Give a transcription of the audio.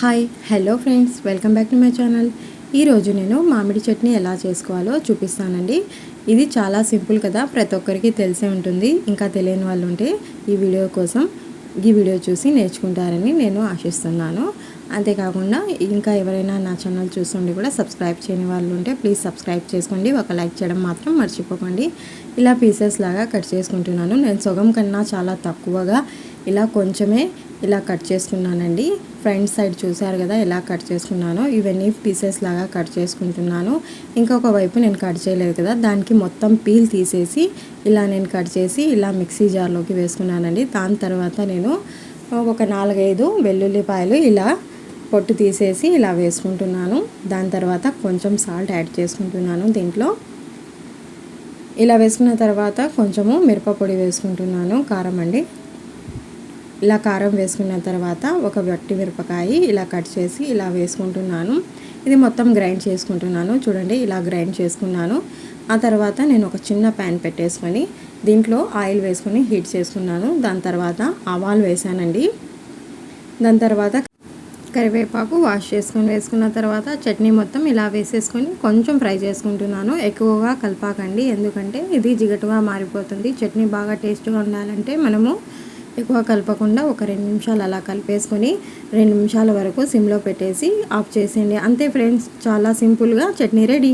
Hi hello friends welcome back to my channel ఈరోజు నేను మామిడి చట్నీ ఎలా చేసుకోవాలో చూపిస్తానండి. ఇది చాలా సింపుల్ కదా ప్రతి ఒక్కరికి తెలిసే ఉంటుంది ఇంకా తెలియని వాళ్ళు ఉంటే ఈ వీడియో కోసం ఈ వీడియో చూసి నేర్చుకుంటారని నేను ఆశిస్తున్నాను. అంతేకాకుండా ఇంకా ఎవరైనా నా ఛానల్ చూస్తుండి కూడా సబ్స్క్రైబ్ చేయని వాళ్ళు ఉంటే ప్లీజ్ సబ్స్క్రైబ్ చేసుకోండి. ఒక లైక్ చేయడం మాత్రం మర్చిపోకండి. ఇలా పీసెస్ లాగా కట్ చేసుకుంటున్నాను. నేను సగం కన్నా చాలా తక్కువగా ఇలా కొంచెమే ఇలా కట్ చేసుకున్నానండి. ఫ్రంట్ సైడ్ చూసారు కదా ఎలా కట్ చేసుకున్నానో ఇవన్నీ పీసెస్ లాగా కట్ చేసుకుంటున్నాను. ఇంకొక వైపు నేను కట్ చేయలేదు కదా దానికి మొత్తం పీల్ తీసేసి ఇలా నేను కట్ చేసి ఇలా మిక్సీ జార్లోకి వేసుకున్నానండి. దాని తర్వాత నేను ఒక నాలుగైదు వెల్లుల్లిపాయలు ఇలా పొట్టు తీసేసి ఇలా వేసుకుంటున్నాను. దాని తర్వాత కొంచెం సాల్ట్ యాడ్ చేసుకుంటున్నాను దీంట్లో. ఇలా వేసుకున్న తర్వాత కొంచెము మిరపపొడి వేసుకుంటున్నాను కారం అండి. ఇలా కారం వేసుకున్న తర్వాత ఒక వట్టి మిరపకాయ ఇలా కట్ చేసి ఇలా వేసుకుంటున్నాను. ఇది మొత్తం గ్రైండ్ చేసుకుంటున్నాను. చూడండి ఇలా గ్రైండ్ చేసుకున్నాను. ఆ తర్వాత నేను ఒక చిన్న ప్యాన్ పెట్టేసుకొని దీంట్లో ఆయిల్ వేసుకొని హీట్ చేసుకున్నాను. దాని తర్వాత ఆవాలు వేసానండి. దాని తర్వాత కరివేపాకు వాష్ చేసుకొని వేసుకున్న తర్వాత చట్నీ మొత్తం ఇలా వేసేసుకొని కొంచెం ఫ్రై చేసుకుంటున్నాను. ఎక్కువగా కలపాకండి ఎందుకంటే ఇది జిగటుగా మారిపోతుంది. చట్నీ బాగా టేస్ట్గా ఉండాలంటే మనము ఎక్కువ కలపకుండా ఒక రెండు నిమిషాలు అలా కలిపేసుకొని రెండు నిమిషాల వరకు సిమ్లో పెట్టేసి ఆఫ్ చేసేయండి. అంతే ఫ్రెండ్స్ చాలా సింపుల్గా చట్నీ రెడీ.